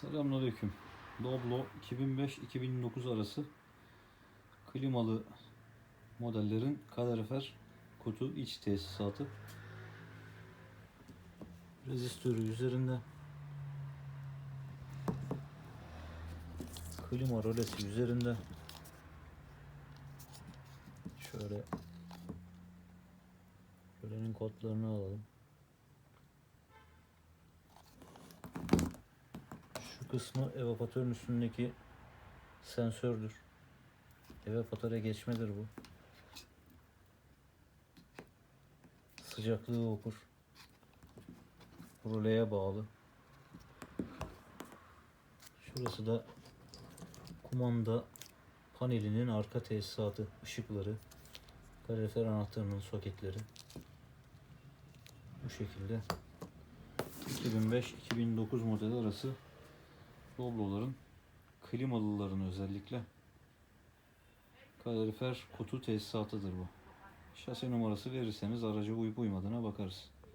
Selamünaleyküm. Doblo 2005-2009 arası klimalı modellerin kalorifer kutu iç tesisatı. Rezistörü üzerinde. Klima rolesi üzerinde. Şöyle Şölenin kodlarını alalım. Kısmı evaporatörün üstündeki sensördür. Evaporatöre geçmedir bu. Sıcaklığı okur. Röleye bağlı. Şurası da kumanda panelinin arka tesisatı, ışıkları, kalorifer anahtarının soketleri. Bu şekilde 2005-2009 modeli arası Doblo'ların klimalıların özellikle kalorifer kutu tesisatıdır bu. Şase numarası verirseniz araca uyup uymadığına bakarız.